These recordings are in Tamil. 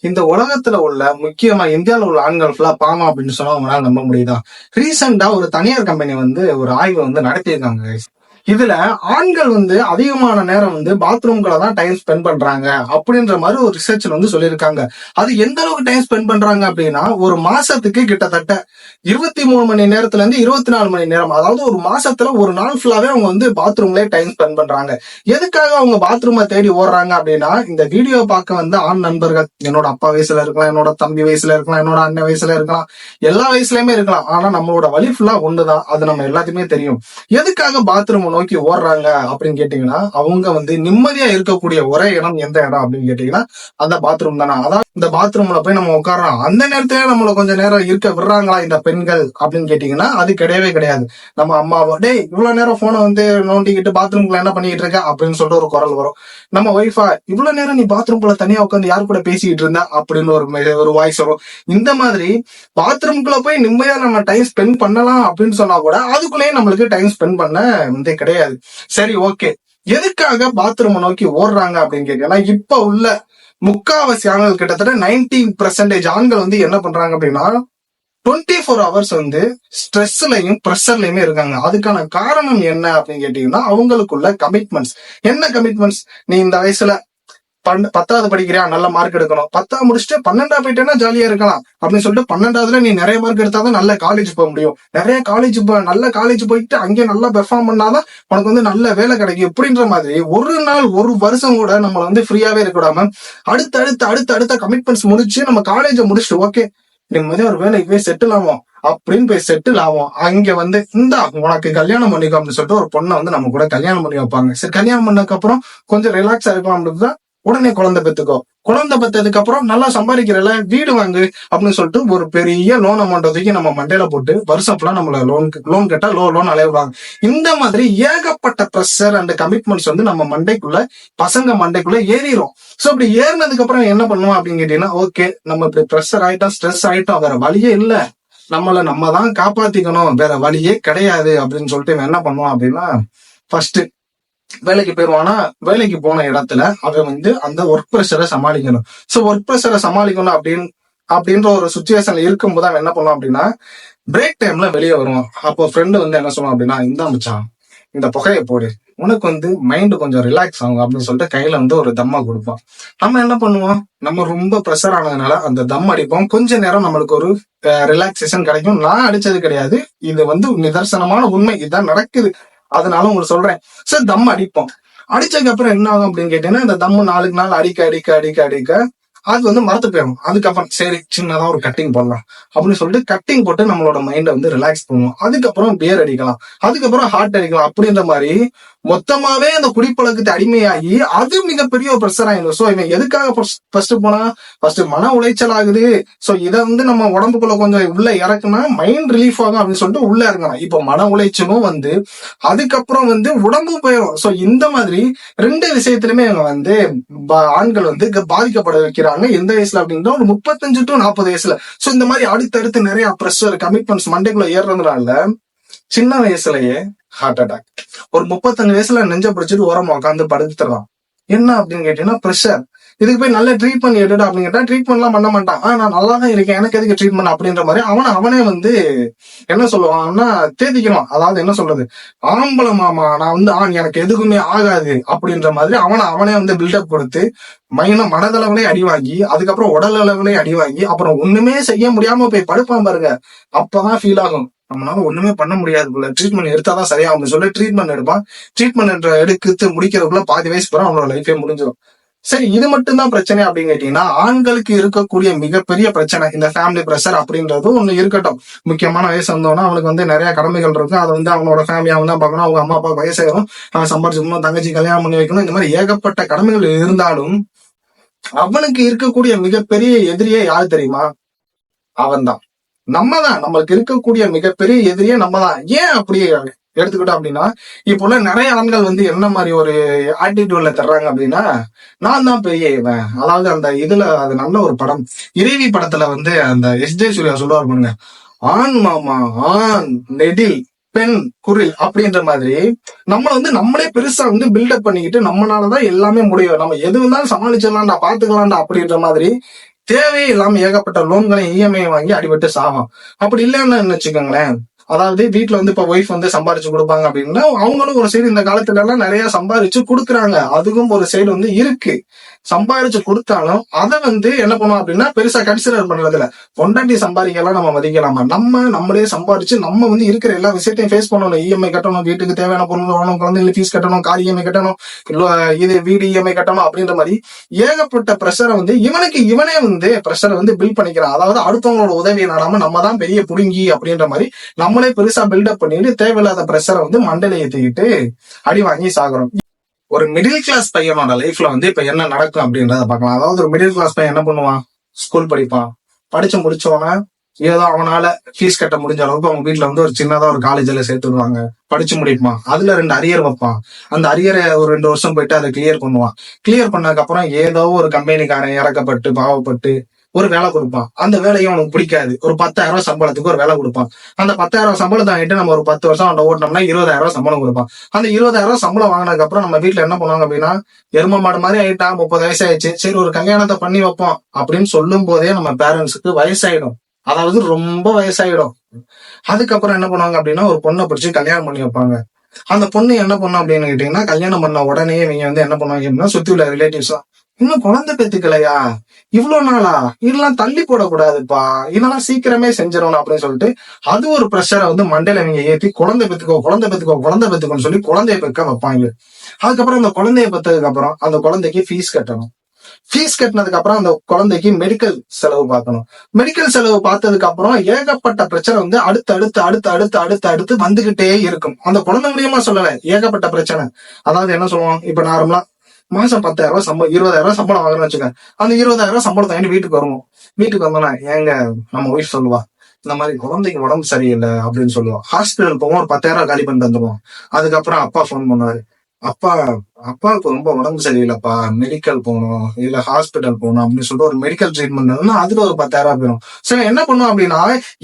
இந்த உலகத்துல உள்ள முக்கியமா இந்தியாவில் உள்ள ஆண்கள் ஃபுல்லா பாமா அப்படின்னு சொன்னா அவங்களால நம்ப முடியுதா ரீசெண்டா ஒரு தனியார் கம்பெனி வந்து ஒரு ஆய்வு வந்து நடத்தியிருக்காங்க. இதுல ஆண்கள் வந்து அதிகமான நேரம் வந்து பாத்ரூம்களை தான் டைம் ஸ்பெண்ட் பண்றாங்க அப்படின்ற மாதிரி ஒரு ரிசர்ச்ல வந்து சொல்லியிருக்காங்க. அது எந்த அளவுக்கு டைம் ஸ்பெண்ட் பண்றாங்க அப்படின்னா ஒரு மாசத்துக்கு கிட்டத்தட்ட இருபத்தி மூணு மணி நேரத்துல இருந்து இருபத்தி நாலு மணி நேரம் அதாவது ஒரு மாசத்துல ஒரு நாள் ஃபுல்லாவே அவங்க வந்து பாத்ரூம்லயே டைம் ஸ்பெண்ட் பண்றாங்க. எதுக்காக அவங்க பாத்ரூமை தேடி ஓடுறாங்க அப்படின்னா இந்த வீடியோ பார்க்க வந்து ஆண் நண்பர்கள் என்னோட அப்பா வயசுல இருக்கலாம் என்னோட தம்பி வயசுல இருக்கலாம் என்னோட அண்ணன் வயசுல இருக்கலாம் எல்லா வயசுலயுமே இருக்கலாம். ஆனா நம்மளோட வழி ஃபுல்லா ஒண்ணுதான். அது நம்ம எல்லாத்துக்குமே தெரியும். எதுக்காக பாத்ரூம் நோக்கி ஓடுறாங்க அப்படின்னு கேட்டீங்கன்னா அவங்க வந்து நிம்மதியா இருக்கக்கூடிய ஒரே இடம் எந்த இடம் அப்படின்னு கேட்டீங்கன்னா அந்த பாத்ரூம் தானே? அதான் இந்த பாத்ரூம்ல போய் நம்ம உட்கார்றோம். அந்த நேரத்திலே நம்மள கொஞ்ச நேரம் இருக்க விடுறாங்களா இந்த பெண்கள் அப்படின்னு கேட்டீங்கன்னா அது கிடையவே கிடையாது. நம்ம அம்மாவோ டேய் இவ்வளவு நேரம் போனை வந்து நோண்டிக்கிட்டு பாத்ரூம்ல என்ன பண்ணிட்டு இருக்க? அப்படின்னு சொல்லிட்டு ஒரு குரல் வரும். நம்ம ஒய்ஃபா இவ்வளவு நேரம் நீ பாத்ரூம்குள்ள தனியா உட்காந்து யார் கூட பேசிக்கிட்டு இருந்தா? அப்படின்னு ஒரு ஒரு வாய்ஸ் வரும். இந்த மாதிரி பாத்ரூம்குள்ள போய் நிம்மதியா நம்ம டைம் ஸ்பெண்ட் பண்ணலாம் அப்படின்னு சொன்னா கூட அதுக்குள்ளேயே நம்மளுக்கு டைம் ஸ்பெண்ட் பண்ண வந்து கிடையாது. சரி ஓகே. எதுக்காக பாத்ரூம் நோக்கி ஓடுறாங்க அப்படின்னு கேட்டீங்கன்னா இப்ப உள்ள முக்காவாசி ஆண்கள் கிட்டத்தட்ட நைன்டி பர்சன்டேஜ் ஆண்கள் வந்து என்ன பண்றாங்க அப்படின்னா டுவெண்ட்டி ஃபோர் ஹவர்ஸ் வந்து ஸ்ட்ரெஸ்லயும் ப்ரெஷர்லயுமே இருக்காங்க. அதுக்கான காரணம் என்ன அப்படின்னு கேட்டீங்கன்னா அவங்களுக்குள்ள கமிட்மெண்ட்ஸ் என்ன கமிட்மெண்ட்ஸ் நீ இந்த வயசுல பன்ன பத்தாவது படிக்கிறியா? நல்ல மார்க் எடுக்கணும். பத்தாவது முடிச்சுட்டு பன்னெண்டா போயிட்டேன்னா ஜாலியா இருக்கலாம். அப்படின்னு சொல்லிட்டு பன்னெண்டாவதுல நீ நிறைய மார்க் எடுத்தாதான் நல்ல காலேஜ் போக முடியும். நிறைய காலேஜ் நல்ல காலேஜ் போயிட்டு அங்கே நல்லா பெர்ஃபார்ம் பண்ணாதான் உனக்கு வந்து நல்ல வேலை கிடைக்கும். இப்படின்ற மாதிரி ஒரு நாள் ஒரு வருஷம் கூட நம்மள வந்து ஃப்ரீயாவே இருக்க விடாம அடுத்த அடுத்த அடுத்த கமிட்மெண்ட்ஸ் முடிச்சு நம்ம காலேஜை முடிச்சுட்டு ஓகே நிம்மதியா ஒரு வேலைக்கு போய் செட்டில் ஆகும் அப்படின்னு போய் செட்டில் ஆகும் அங்க வந்து இந்தா உனக்கு கல்யாணம் பண்ணிக்கோ அப்படின்னு சொல்லிட்டு ஒரு பொண்ணை வந்து நம்ம கூட கல்யாணம் பண்ணி வைப்பாங்க. சரி கல்யாணம் பண்ணதுக்கு அப்புறம் கொஞ்சம் ரிலாக்ஸா இருக்கலாம் அப்படின்னு தான் உடனே குழந்தை பெத்துக்கோ. குழந்தை பெற்றதுக்கு அப்புறம் நல்லா சம்பாதிக்கிறல வீடு வாங்கு அப்படின்னு சொல்லிட்டு ஒரு பெரிய லோன் அமௌண்ட் தூக்கி நம்ம மண்டையில போட்டு வருஷம் ஃபுல்லா நம்மள லோன் லோன் கேட்டா லோ லோன் அலைவிடுவாங்க இந்த மாதிரி ஏகப்பட்ட ப்ரெஷர் அண்ட் கமிட்மெண்ட்ஸ் வந்து நம்ம மண்டைக்குள்ள பசங்க மண்டைக்குள்ள ஏறிடும் சோ அப்படி ஏறினதுக்கு அப்புறம் என்ன பண்ணுவோம் அப்படின்னு கேட்டீங்கன்னா ஓகே நம்ம இப்படி ப்ரெஷர் ஆயிட்டோம் ஸ்ட்ரெஸ் ஆயிட்டோம் வேற வழியே இல்ல. நம்மளை நம்ம தான் காப்பாத்திக்கணும். வேற வழியே கிடையாது அப்படின்னு சொல்லிட்டு இவன் என்ன பண்ணுவான் அப்படின்னா ஃபர்ஸ்ட் வேலைக்கு போயிடுவானா வேலைக்கு போன இடத்துல அவன் வந்து அந்த ஒர்க் ப்ரெஷரை சமாளிக்கணும். ஸோ ஒர்க் ப்ரெஷரை சமாளிக்கணும் அப்படின்னு அப்படின்ற ஒரு சுச்சுவேஷன்ல இருக்கும்போது அவன் என்ன பண்ணுவான் அப்படின்னா பிரேக் டைம்ல வெளியே வருவான். அப்போ ஃப்ரெண்டு வந்து என்ன சொல்லுவான் அப்படின்னா இந்த மச்சான் இந்த புகையை போடு. உனக்கு வந்து மைண்ட் கொஞ்சம் ரிலாக்ஸ் ஆகும் அப்படின்னு சொல்லிட்டு கையில வந்து ஒரு தம்மா கொடுப்பான். நம்ம என்ன பண்ணுவோம்? நம்ம ரொம்ப ப்ரெஷர் ஆனதுனால அந்த தம் அடிப்போம். கொஞ்ச நேரம் நம்மளுக்கு ஒரு ரிலாக்ஸேஷன் கிடைக்கும். நான் அடிச்சது கிடையாது. இது வந்து நிதர்சனமான உண்மை. இதுதான் நடக்குது. அதனால உங்களுக்கு சொல்றேன். சார் தம் அடிப்போம். அடிச்சதுக்கு அப்புறம் என்ன ஆகும் அப்படின்னு கேட்டீங்கன்னா இந்த தம்மு நாளுக்கு நாள் அடிக்க அடிக்க அடிக்க அடிக்க அது வந்து மறத்து போயிடும். அதுக்கப்புறம் சரி சின்னதா ஒரு கட்டிங் போடலாம். அப்படின்னு சொல்லிட்டு கட்டிங் போட்டு நம்மளோட மைண்டை வந்து ரிலாக்ஸ் பண்ணுவோம். அதுக்கப்புறம் பியர் அடிக்கலாம். அதுக்கப்புறம் ஹார்ட் அடிக்கலாம். அப்படின்ற மாதிரி மொத்தமாவே அந்த குடிப்பழக்கத்தை அடிமையாகி அது மிகப்பெரிய ஒரு ப்ரெஷர் ஆயிடும். ஸோ இவன் எதுக்காக ஃபர்ஸ்ட் போனா ஃபர்ஸ்ட் மன உளைச்சல் ஆகுது. சோ இதை வந்து நம்ம உடம்புக்குள்ள கொஞ்சம் உள்ள இறக்குனா மைண்ட் ரிலீஃப் ஆகும் அப்படின்னு சொல்லிட்டு உள்ள இறங்கணும். இப்போ மன உளைச்சலும் வந்து அதுக்கப்புறம் வந்து உடம்பு போயிடும் சோ இந்த மாதிரி ரெண்டு விஷயத்திலுமே இவங்க வந்து ஆண்கள் வந்து பாதிக்கப்பட வைக்கிறாங்க. எந்த வயசுல அப்படின்னா ஒரு முப்பத்தஞ்சு டு நாற்பது வயசுல. சோ இந்த மாதிரி அடுத்தடுத்து நிறைய ப்ரெஷர் கமிட்மெண்ட்ஸ் மண்டைக்குள்ள ஏறுறதுனால சின்ன வயசுலயே ஹார்ட் அட்டாக் ஒரு முப்பத்தஞ்சு வயசுல நெஞ்ச பிடிச்சிட்டு ஓரமா உட்காந்து படுத்துறான் என்ன அப்படின்னு கேட்டீங்கன்னா ப்ரெஷர் இதுக்கு போய் நல்ல ட்ரீட்மெண்ட் எடுடா அப்படின்னு கேட்டா ட்ரீட்மெண்ட்லாம் பண்ண மாட்டான். நான் நல்லா தான் இருக்கேன். எனக்கு எதுக்கு ட்ரீட்மெண்ட் அப்படின்ற மாதிரி அவனை அவனே வந்து என்ன சொல்லுவான்னா தேதிக்கிறான் அதாவது என்ன சொல்றது? ஆம்பளை மாமா நான் வந்து ஆண் எனக்கு எதுக்குமே ஆகாது அப்படின்ற மாதிரி அவனை அவனே வந்து பில்டப் கொடுத்து மைன மனதளவுலயே அடி வாங்கி அதுக்கப்புறம் உடல் அளவுலயே அடி வாங்கி அப்புறம் ஒண்ணுமே செய்ய முடியாம போய் படுப்பான் பாருங்க. அப்பதான் ஃபீல் ஆகும். நம்மளால ஒண்ணுமே பண்ண முடியாது போல. ட்ரீட்மெண்ட் எடுத்தாதான் சரியாகும் சொல்லி ட்ரீட்மெண்ட் எடுப்பான். ட்ரீட்மெண்ட் எடுத்து முடிக்கிறதுக்குள்ள பாதி வயசு போற அவனோட லைஃபே முடிஞ்சிடும் சரி இது மட்டும்தான் பிரச்சனை அப்படின்னு கேட்டீங்கன்னா ஆண்களுக்கு இருக்கக்கூடிய மிகப்பெரிய பிரச்சனை இந்த ஃபேமிலி ப்ரெஷர் அப்படின்றது ஒண்ணு இருக்கட்டும். முக்கியமான வயசு வந்தோம்னா அவனுக்கு வந்து நிறைய கடமைகள் இருக்கும். அதை வந்து அவனோட ஃபேமிலி அவன் தான் பார்க்கணும். அவங்க அம்மா அப்பா வயசாயிரும். அவன் சம்பாரிச்சுக்கணும் தங்கச்சி கல்யாணம் பண்ணி வைக்கணும். இந்த மாதிரி ஏகப்பட்ட கடமைகள் இருந்தாலும் அவனுக்கு இருக்கக்கூடிய மிகப்பெரிய எதிரியே யாரு தெரியுமா? அவன்தான். நம்ம தான் நம்மளுக்கு இருக்கக்கூடிய மிகப்பெரிய எதிரியே நம்ம தான் ஏன் அப்படி எடுத்துக்கிட்டோம் அப்படின்னா இப்போ உள்ள நிறைய ஆண்கள் வந்து என்ன மாதிரி ஒரு ஆட்டிடியூட்ல தர்றாங்க அப்படின்னா நான் தான் பெரிய இவன். அதாவது அந்த இதுல அது நல்ல ஒரு படம். இறைவி படத்துல வந்து அந்த எஸ் ஜே சூர்யா சொல்லுவார் பாருங்க ஆண் மாமா ஆண் நெடில் பெண் குரில் அப்படின்ற மாதிரி நம்மளை வந்து நம்மளே பெருசா வந்து பில்டப் பண்ணிக்கிட்டு நம்மளாலதான் எல்லாமே முடியும். நம்ம எது இருந்தாலும் சமாளிச்சிடலாம்டா பாத்துக்கலாம்டா அப்படின்ற மாதிரி தேவையே இல்லாம ஏகப்பட்ட லோன்களை இஎம்ஐ வாங்கி அடிபட்டு சாகும் அப்படி இல்லைன்னு வச்சுக்கோங்களேன் அதாவது வீட்டுல வந்து இப்ப ஒய்ஃப் வந்து சம்பாரிச்சு கொடுப்பாங்க அப்படின்னா அவங்களும் ஒரு சைடு இந்த காலத்துல எல்லாம் நிறைய சம்பாரிச்சு கொடுக்குறாங்க. அதுக்கும் ஒரு சைடு வந்து இருக்கு. சம்பாரிச்சு கொடுத்தாலும் அதை வந்து என்ன பண்ணுவோம் அப்படின்னா பெருசா கன்சிடர் பண்றது இல்ல பொண்டாட்டி சம்பாதிக்கலாம் நம்ம மதிக்கலாமா? நம்ம நம்மளே சம்பாரிச்சு நம்ம வந்து இருக்கிற எல்லா விஷயத்தையும் ஃபேஸ் பண்ணணும். இஎம்ஐ கட்டணும் வீட்டுக்கு தேவையான பொருள் வாங்கணும் குழந்தைங்க ஃபீஸ் கட்டணும் கார் இஎம்ஐ கட்டணும் இல்ல இது வீடு இஎம்ஐ கட்டணும் அப்படின்ற மாதிரி ஏகப்பட்ட ப்ரெஷரை வந்து இவனுக்கு இவனே வந்து ப்ரெஷரை வந்து பில்ட் பண்ணிக்கிறான். அதாவது அடுத்தவங்களோட உதவியை நாடாம நம்ம தான் பெரிய புடுங்கி அப்படின்ற மாதிரி நம்ம நம்மளே பெருசா பில்டப் பண்ணிட்டு தேவையில்லாத ப்ரெஷரை வந்து மண்டல ஏத்திக்கிட்டு அடி வாங்கி சாகுறோம். ஒரு மிடில் கிளாஸ் பையனோட லைஃப்ல வந்து இப்ப என்ன நடக்கும் அப்படின்றத பார்க்கலாம். அதாவது ஒரு மிடில் கிளாஸ் பையன் என்ன பண்ணுவான்? ஸ்கூல் படிப்பான். படிச்சு முடிச்சோன்னா ஏதோ அவனால ஃபீஸ் கட்ட முடிஞ்ச அளவுக்கு அவங்க வீட்ல வந்து ஒரு சின்னதா ஒரு காலேஜ்ல சேர்த்து விடுவாங்க. படிச்சு முடிப்பான். அதுல ரெண்டு அரியர் வைப்பான். அந்த அரியரை ஒரு ரெண்டு வருஷம் போயிட்டு அதை கிளியர் பண்ணுவான். கிளியர் பண்ணதுக்கு அப்புறம் ஏதோ ஒரு கம்பெனிக்காரன் இறக்கப்பட்டு பாவப்பட்டு ஒரு வேலை கொடுப்பான். அந்த வேலையும் அவனுக்கு பிடிக்காது. ஒரு பத்தாயிரம் ரூபாய் சம்பளத்துக்கு ஒரு வேலை கொடுப்பான். அந்த பத்தாயிரம் ரூபாய் சம்பளத்தை வாங்கிட்டு நம்ம ஒரு பத்து வருஷம் அவன் ஓட்டினோம்னா இருபதாயிரம் ரூபாய் சம்பளம் கொடுப்பான். அந்த இருபதாயிரம் ரூபாய் சம்பளம் வாங்கினதுக்கு அப்புறம் நம்ம வீட்டுல என்ன பண்ணுவாங்க அப்படின்னா எரும மாடு மாதிரி ஆயிட்டான் முப்பது வயசு ஆயிடுச்சு. சரி ஒரு கல்யாணத்தை பண்ணி வைப்போம் அப்படின்னு சொல்லும் போதே நம்ம பேரண்ட்ஸுக்கு வயசாயிடும். அதாவது ரொம்ப வயசாயிடும். அதுக்கப்புறம் என்ன பண்ணுவாங்க அப்படின்னா ஒரு பொண்ணை பிடிச்சி கல்யாணம் பண்ணி வைப்பாங்க. அந்த பொண்ணு என்ன பண்ணும் அப்படின்னு கேட்டீங்கன்னா கல்யாணம் பண்ண உடனே இவங்க வந்து என்ன பண்ணுவாங்க அப்படின்னா சுத்தி உள்ள ரிலேட்டிவ்ஸ் இன்னும் குழந்தை பெத்துக்கலையா? இவ்வளவு நாளா? இதெல்லாம் தள்ளி போடக்கூடாதுப்பா. இதெல்லாம் சீக்கிரமே செஞ்சிடணும் அப்படின்னு சொல்லிட்டு அது ஒரு ப்ரெஷரை வந்து மண்டையில இவங்க ஏத்தி குழந்தை பெத்துக்கோ குழந்தை பெத்துக்கோ குழந்தை பெத்துக்கோன்னு சொல்லி குழந்தைய பெக்க வைப்பாங்க. அதுக்கப்புறம் அந்த குழந்தைய பெத்ததுக்கு அப்புறம் அந்த குழந்தைக்கு ஃபீஸ் கட்டணும். ஃபீஸ் கட்டினதுக்கு அப்புறம் அந்த குழந்தைக்கு மெடிக்கல் செலவு பார்க்கணும். மெடிக்கல் செலவு பார்த்ததுக்கு அப்புறம் ஏகப்பட்ட பிரச்சனை வந்து அடுத்து அடுத்து அடுத்து அடுத்து அடுத்து அடுத்து வந்துகிட்டே இருக்கும். அந்த குழந்தை மூலியமா சொல்லல. ஏகப்பட்ட பிரச்சனை. அதாவது என்ன சொல்லுவோம் இப்ப நார்மலா மாசம் பத்தாயிரம் ரூபாய் சம்பளம் இருபதாயிரம் ரூபாய் சம்பளம் வாங்கணும்னு வச்சுக்கேன் அந்த இருபதாயிரம் ரூபாய் சம்பளம் தாண்டி வீட்டுக்கு வருவோம் வீட்டுக்கு வந்தோம்னா ஏங்க நம்ம ஒய்ஃப் சொல்லுவா இந்த மாதிரி குழந்தைக்கு உடம்பு சரியில்லை அப்படின்னு சொல்லுவோம் ஹாஸ்பிட்டல் போவோம் ஒரு பத்தாயிரம் ரூபாய் காலி பண்ணிட்டு வந்துருவோம். அதுக்கப்புறம் அப்பா ஃபோன் பண்ணுவாரு. அப்பா அப்பாவுக்கு ரொம்ப உடம்பு சரியில்லைப்பா மெடிக்கல் போகணும் இல்ல ஹாஸ்பிட்டல் போகணும் அப்படின்னு சொல்லிட்டு ஒரு மெடிக்கல் ட்ரீட்மெண்ட் அதுல ஒரு பத்தாயிரம் போயிடும் சரி என்ன பண்ணும் அப்படின்னா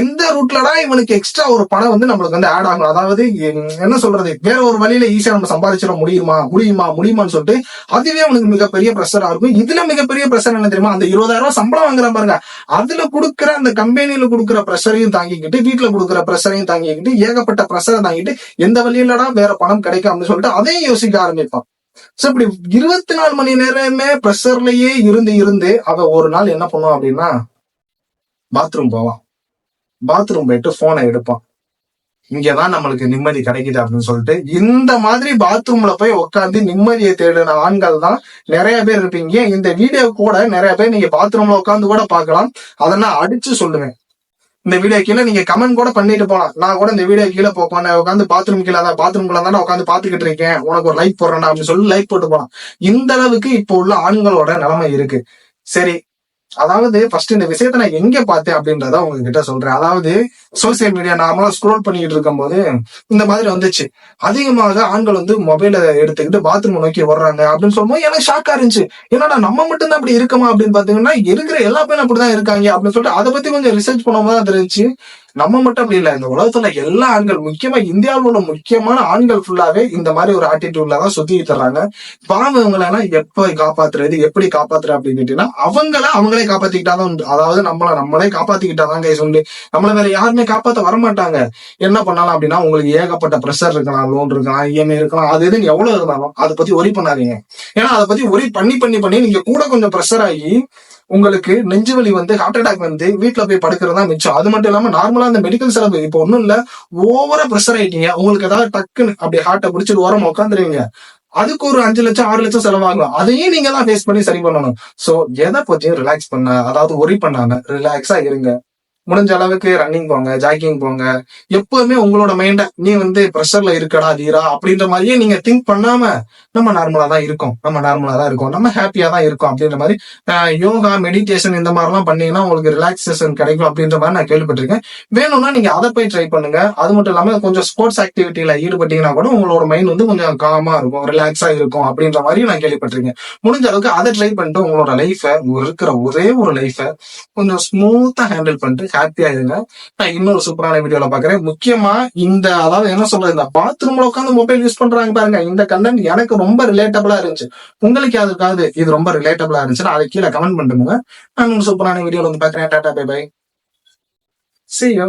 எந்த ரூட்லடா இவனுக்கு எக்ஸ்ட்ரா ஒரு பணம் வந்து நம்மளுக்கு வந்து ஆட் ஆகும் அதாவது என்ன சொல்றது வேற ஒரு வழியில ஈஸியா நம்ம சம்பாதிச்சிட முடியுமா முடியுமா முடியுமான்னு சொல்லிட்டு அதுவே அவனுக்கு மிகப்பெரிய ப்ரெஷரா இருக்கும். இதுல மிகப்பெரிய ப்ரெஷர் என்ன தெரியுமா அந்த இருபதாயிரம் ரூபாய் சம்பளம் வாங்குற பாருங்க. அதுல கொடுக்குற அந்த கம்பெனியில கொடுக்குற ப்ரெஷரையும் தாங்கிக்கிட்டு வீட்டுல கொடுக்குற ப்ரெஷரையும் தாங்கிக்கிட்டு ஏகப்பட்ட ப்ரெஷரை தாங்கிட்டு எந்த வழியிலடா வேற பணம் கிடைக்கும் அப்படின்னு சொல்லிட்டு அதையும் யோசிக்க ஆரம்பிப்பான். சோ இப்படி இருபத்தி நாலு மணி நேரமே ப்ரெஷர்லயே இருந்து இருந்து அவ ஒரு நாள் என்ன பண்ணுவான் அப்படின்னா பாத்ரூம் போவான் பாத்ரூம் போயிட்டு போனை எடுப்பான் இங்கதான் நம்மளுக்கு நிம்மதி கிடைக்குது அப்படின்னு சொல்லிட்டு இந்த மாதிரி பாத்ரூம்ல போய் உட்காந்து நிம்மதியை தேடின ஆண்கள் தான் நிறைய பேர் இருப்பீங்க. இந்த வீடியோ கூட நிறைய பேர் நீங்க பாத்ரூம்ல உட்காந்து கூட பார்க்கலாம். அதை நான் அடிச்சு சொல்லுவேன். இந்த வீடியோ கீழே நீங்க கமெண்ட் கூட பண்ணிட்டு போலாம். நான் கூட இந்த வீடியோ கீழே போப்பேன் உட்காந்து பாத்ரூம் கீழே தான் பாத்ரூம்குள்ள தான் உட்காந்து பாத்துக்கிட்டு இருக்கேன். உனக்கு ஒரு லைக் போடுறேன் அப்படின்னு சொல்லி லைக் போட்டு போலாம். இந்த அளவுக்கு இப்போ உள்ள ஆண்களோட நிலைமை இருக்கு. சரி அதாவது ஃபர்ஸ்ட் இந்த விஷயத்த நான் எங்க பார்த்தேன் அப்படின்றத உங்ககிட்ட சொல்றேன். அதாவது சோசியல் மீடியா நார்மலா ஸ்க்ரோல் பண்ணிக்கிட்டு இருக்கும்போது இந்த மாதிரி வந்துச்சு. அதிகமாக ஆண்கள் வந்து மொபைல எடுத்துக்கிட்டு பாத்ரூம் நோக்கி வர்றாங்க அப்படின்னு சொல்லும்போது எனக்கு ஷாக்கா இருந்துச்சு. என்னடா நம்ம மட்டும் தான் அப்படி இருக்கமா அப்படின்னு பாத்தீங்கன்னா இருக்கிற எல்லா பேரும் அப்படிதான் இருக்காங்க அப்படின்னு சொல்லிட்டு அதை பத்தி கொஞ்சம் ரிசர்ச் பண்ணும்போது தான் தெரிஞ்சு நம்ம மட்டும் அப்படி இல்லை. இந்த உலகத்துல எல்லா ஆண்கள் முக்கியமா இந்தியாவில் உள்ள முக்கியமான ஆண்கள் ஃபுல்லாவே இந்த மாதிரி ஒரு ஆட்டிடியூட்ல தான் சுத்தி தர்றாங்க பாவம் இவங்களை எல்லாம் எப்ப காப்பாத்துறது எப்படி காப்பாத்துறது அப்படின்னு கேட்டீங்கன்னா அவங்கள அவங்களே காப்பாத்திக்கிட்டாதான் அதாவது நம்மள நம்மளே காப்பாத்திக்கிட்டாதான் கை சொல்லி நம்மள வேற யாருமே காப்பாத்த வரமாட்டாங்க. என்ன பண்ணலாம் அப்படின்னா உங்களுக்கு ஏகப்பட்ட ப்ரெஷர் இருக்கலாம் லோன் இருக்கலாம் இஎம்ஐ இருக்கலாம். அது எதுன்னு எவ்வளவு இருந்தாலும் அதை பத்தி ஒரி பண்ணாதீங்க. ஏன்னா அதை பத்தி ஒரி பண்ணி பண்ணி பண்ணி நீங்க கூட கொஞ்சம் ப்ரெஷர் ஆகி உங்களுக்கு நெஞ்சு வலி வந்து ஹார்ட் அட்டாக் வந்து வீட்டில் போய் படுக்கிறது தான் மிச்சம். அது மட்டும் இல்லாம நார்மலா அந்த மெடிக்கல் செலவு இப்போ ஒன்றும் இல்ல. ஓவரா ப்ரெஷர் ஆயிட்டீங்க. உங்களுக்கு ஏதாவது டக்குன்னு அப்படி ஹார்ட்டை பிடிச்சிட்டு ஓரமா உட்காந்துருவீங்க அதுக்கு ஒரு அஞ்சு லட்சம் ஆறு லட்சம் செலவாகலாம். அதையும் நீங்க தான் ஃபேஸ் பண்ணி சரி பண்ணணும். சோ எதை பத்தியும் ரிலாக்ஸ் பண்ண அதாவது ஒரி பண்ணாம ரிலாக்ஸா இருங்க. முடிஞ்ச அளவுக்கு ரன்னிங் போங்க ஜாக்கிங் போங்க. எப்பவுமே உங்களோட மைண்டை நீ வந்து ப்ரெஷர்ல இருக்கடா தீரா அப்படின்ற மாதிரியே நீங்க திங்க் பண்ணாம நம்ம நார்மலா தான் இருக்கோம். நம்ம நார்மலா தான் இருக்கோம். நம்ம ஹாப்பியா தான் இருக்கோம் அப்படின்ற மாதிரி யோகா மெடிடேஷன் இந்த மாதிரிலாம் பண்ணீங்கன்னா உங்களுக்கு ரிலாக்ஸேஷன் கிடைக்கும் அப்படின்ற மாதிரி நான் கேள்விப்பட்டிருக்கேன். வேணும்னா நீங்க அதை போய் ட்ரை பண்ணுங்க. அது மட்டும் இல்லாம கொஞ்சம் ஸ்போர்ட்ஸ் ஆக்டிவிட்டியில ஈடுபட்டீங்கன்னா கூட உங்களோட மைண்ட் வந்து கொஞ்சம் காமா இருக்கும் ரிலாக்ஸா இருக்கும் அப்படின்ற மாதிரி நான் கேள்விப்பட்டிருக்கேன். முடிஞ்ச அளவுக்கு அதை ட்ரை பண்ணிட்டு உங்களோட லைஃபை இருக்கிற ஒரே ஒரு லைஃபை கொஞ்சம் ஸ்மூத்தா ஹேண்டில் பண்ணிட்டு ஹாப்பியா இருங்க நான் இன்னொரு சூப்பரான வீடியோல பாக்குறேன் முக்கியமா இந்த அதாவது என்ன சொல்றது இந்த பாத்ரூம்ல உட்காந்து மொபைல் யூஸ் பண்றாங்க பாருங்க. இந்த கண்டென்ட் எனக்கு ரொம்ப ரிலேட்டபிளா இருந்துச்சு. உங்களுக்கு அதுக்காவது இது ரொம்ப ரிலேட்டபிளா இருந்துச்சுன்னா அதை கீழே கமெண்ட் பண்ணுங்க நான் இன்னொரு சூப்பரான வீடியோல வந்து பாக்குறேன் tata bye bye see you.